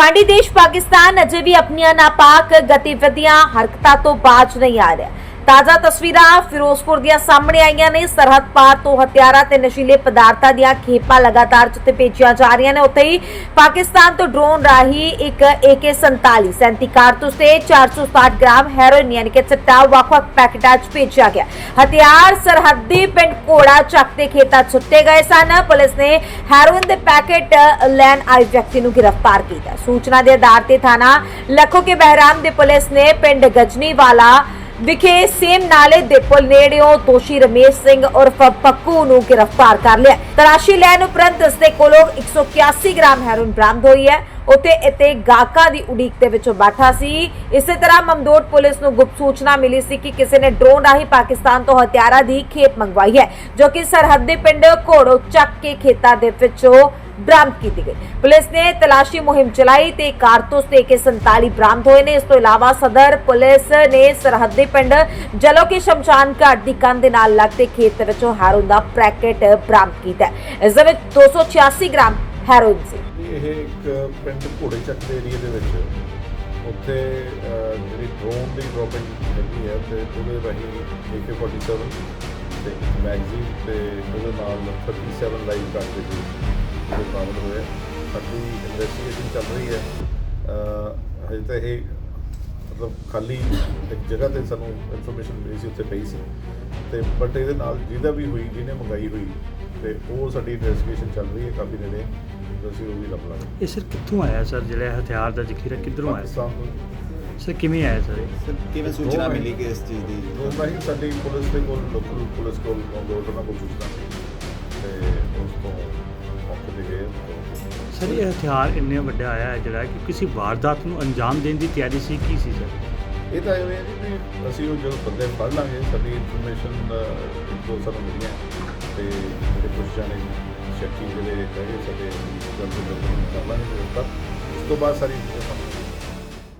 ਗੁਆਂਢੀ ਦੇਸ਼ ਪਾਕਿਸਤਾਨ ਅਜੇ ਵੀ ਆਪਣੀਆਂ ਨਾਪਾਕ ਗਤੀਵਿਧੀਆਂ ਹਰਕਤਾਂ ਤੋਂ ਬਾਜ ਨਹੀਂ ਆ ਰਿਹਾ। ਤਾਜ਼ਾ ਤਸਵੀਰਾਂ ਫਿਰੋਜ਼ਪੁਰ ਦੀਆਂ ਸਾਹਮਣੇ ਆਈਆਂ ਨੇ। ਸਰਹੱਦ ਪਾਰ ਤੋਂ ਹਥਿਆਰਾਂ ਤੇ ਨਸ਼ੀਲੇ ਪਦਾਰਥਾਂ ਦੀਆਂ ਖੇਪਾਂ ਲਗਾਤਾਰ ਜਿੱਥੇ ਭੇਜੀਆਂ ਜਾ ਰਹੀਆਂ ਨੇ। ਉੱਥੇ ਹੀ ਪਾਕਿਸਤਾਨ ਤੋਂ ਡਰੋਨ ਰਾਹੀਂ ਇੱਕ AK47 37 ਕਾਰਤੂਸ ਤੇ 460 ਗ੍ਰਾਮ ਹੈਰੋਇਨ ਯਾਨੀ ਕਿ ਚਿੱਟਾ ਵੱਖ-ਵੱਖ ਪੈਕੇਟਾਂ 'ਚ ਭੇਜਿਆ ਗਿਆ। ਹਥਿਆਰ ਸਰਹੱਦੀ ਪਿੰਡ ਕੋੜਾ ਚੱਕ ਦੇ ਖੇਤਾਂ 'ਚ ਸੁੱਟੇ ਗਏ ਸਨ। ਪੁਲਿਸ ਨੇ ਹੈਰੋਇਨ ਦੇ ਪੈਕੇਟ ਲੈਣ ਆਏ ਵਿਅਕਤੀ ਨੂੰ ਗ੍ਰਿਫਤਾਰ ਕੀਤਾ। ਸੂਚਨਾ ਦੇ ਆਧਾਰ ਤੇ ਥਾਣਾ ਲੱਖੋ ਕੇ ਬਹਿਰਾਮ ਦੇ ਪੁਲਿਸ ਨੇ ਪਿੰਡ ਗਜਨੀਵਾਲਾ ਵਿਖੇ ਸੇਮ ਨਾਲੇ ਦੇ ਪੁਲ ਨੇੜਿਓਂ ਦੋਸ਼ੀ ਰਮੇਸ਼ ਸਿੰਘ ਉਰਫ ਪੱਕੂ ਨੂੰ ਗ੍ਰਿਫਤਾਰ ਕਰ ਲਿਆ ਤਲਾਸ਼ੀ ਲੈਣ ਉਪਰੰਤ ਇਸ ਦੇ ਕੋਲੋਂ 181 ਗ੍ਰਾਮ ਹੈਰੋਇਨ ਬਰਾਮਦ ਹੋਈ ਹੈ। ਉੱਥੇ ਇਤੇ ਗਾਕਾ ਦੀ ਉਡੀਕ ਦੇ ਵਿੱਚੋਂ ਬੈਠਾ ਸੀ। ਇਸੇ ਤਰ੍ਹਾਂ ਮਮਦੋਟ ਪੁਲਿਸ ਨੂੰ ਗੁਪਤ ਸੂਚਨਾ ਮਿਲੀ ਸੀ ਕਿ ਕਿਸੇ ਨੇ ਡਰੋਨ ਰਾਹੀਂ ਪਾਕਿਸਤਾਨ ਤੋਂ ਹਥਿਆਰਾਂ ਦੀ ਖੇਪ ਮੰਗਵਾਈ ਹੈ, ਜੋ ਕਿ ਸਰਹੱਦੀ ਪਿੰਡ ਘੋੜੋ ਚੱਕ ਕੇ ਖੇਤਾਂ ਦੇ ਵਿੱਚੋਂ ਬਰਾਮਦ ਕੀਤੀ ਗਈ। ਪੁਲਿਸ ਨੇ ਤਲਾਸ਼ੀ ਮੁਹਿੰਮ ਚਲਾਈ ਤੇ ਕਾਰਤੂਸ ਤੇ AK47 ਬਰਾਮਦ ਹੋਏ ਨੇ। ਇਸ ਤੋਂ ਇਲਾਵਾ ਸਦਰ ਪੁਲਿਸ ਨੇ ਸਰਹੱਦੀ ਪਿੰਡ ਜਲੋ ਕੇ ਸ਼ਮਸ਼ਾਨ ਘਾਟ ਦੀ ਕੰਧ ਦੇ ਨਾਲ ਲੱਗਦੇ ਖੇਤ ਵਿੱਚੋਂ ਹੈਰੋਇਨ ਦਾ ਪੈਕੇਟ ਬਰਾਮਦ ਕੀਤਾ ਇਸ ਦੇ ਵਿੱਚ 286 ਗ੍ਰਾਮ ਹੈਰੋਇਨ ਸੀ। ਇਹ ਇੱਕ ਪਿੰਡ ਘੋੜੇ ਚੱਕ ਦੇ ਏਰੀਆ ਦੇ ਵਿੱਚ ਉੱਥੇ ਅਹ, ਜਿਹੜੀ ਡਰੋਨ ਦੀ ਡ੍ਰੌਪਿੰਗ ਹੈਗੀ ਹੈ ਤੇ ਉਹਦੇ ਰਾਹੀਂ AK47 ਤੇ ਮੈਗਜ਼ੀਨ ਤੇ ਉਹਦੇ ਨਾਲ 37 ਲਾਈਵ ਕਰਦੇ ਸੀ ਜਿਹੜੇ ਬਰਾਮਦ ਹੋਏ ਸਾਡੀ ਇਨਵੈਸਟੀਗੇਸ਼ਨ ਚੱਲ ਰਹੀ ਹੈ। ਹਜੇ ਤਾਂ ਇਹ ਮਤਲਬ ਖਾਲੀ ਇੱਕ ਜਗ੍ਹਾ ਤੇ ਸਾਨੂੰ ਇਨਫੋਰਮੇਸ਼ਨ ਮਿਲੀ ਸੀ ਉੱਥੇ ਪਈ ਸੀ। ਤੇ ਬਟ ਇਹਦੇ ਨਾਲ ਜਿਹਦਾ ਵੀ ਹੋਈ ਜਿਹਨੇ ਮੰਗਾਈ ਹੋਈ ਤੇ ਉਹ ਸਾਡੀ ਇਨਵੈਸਟੀਗੇਸ਼ਨ ਚੱਲ ਰਹੀ ਹੈ ਕਾਫੀ ਨੇੜੇ ਅਸੀਂ ਉਹ ਵੀ ਲੱਭ ਲਾਂਗੇ। ਇਹ ਸਰ ਕਿੱਥੋਂ ਆਇਆ ਸਰ? ਜਿਹੜਾ ਹਥਿਆਰ ਦਾ ਜ਼ਖੀਰਾ ਕਿੱਧਰੋਂ ਆਇਆ? ਪਾਕਿਸਤਾਨ ਤੋਂ। ਸਰ ਕਿਵੇਂ ਆਇਆ ਸਰ ਇਹ? ਸਰ ਕਿਵੇਂ ਸੂਚਨਾ ਮਿਲੀ ਕਿ ਇਸ ਚੀਜ਼ ਦੀ? ਉਹ ਨਹੀਂ ਸਾਡੀ ਪੁਲਿਸ ਦੇ ਕੋਲ ਲੋਕਲ ਪੁਲਿਸ ਕੋਲ ਗੋਲ ਉਹਨਾਂ ਕੋਲ ਸੂਚਨਾ ਸੀ ਤੇ ਉਸ ਤੋਂ ਸਰ, ਇਹ ਹਥਿਆਰ ਇੰਨੇ ਵੱਡਾ ਆਇਆ ਹੈ ਜਿਹੜਾ ਕਿ ਕਿਸੇ ਵਾਰਦਾਤ ਨੂੰ ਅੰਜਾਮ ਦੇਣ ਦੀ ਤਿਆਰੀ ਸੀ, ਕੀ ਸੀ ਸਰ? ਇਹ ਤਾਂ ਐਵੇਂ ਹੈ ਜੀ ਵੀ ਅਸੀਂ ਉਹ ਜਦੋਂ ਬੰਦੇ ਫੜ ਲਾਂਗੇ, ਸਾਡੀ ਇਨਫੋਰਮੇਸ਼ਨ ਜੋ ਸਾਨੂੰ ਮਿਲੀਆਂ ਤੇ ਜਿਹੜੇ ਕੁਝ ਜਾਣੇ ਸ਼ੱਕੀ ਜਿਹੜੇ ਹੈਗੇ ਸਾਡੇ ਜਲਦ ਕਰ ਲਾਂਗੇ, ਉਸ ਤੋਂ ਬਾਅਦ ਸਾਰੀ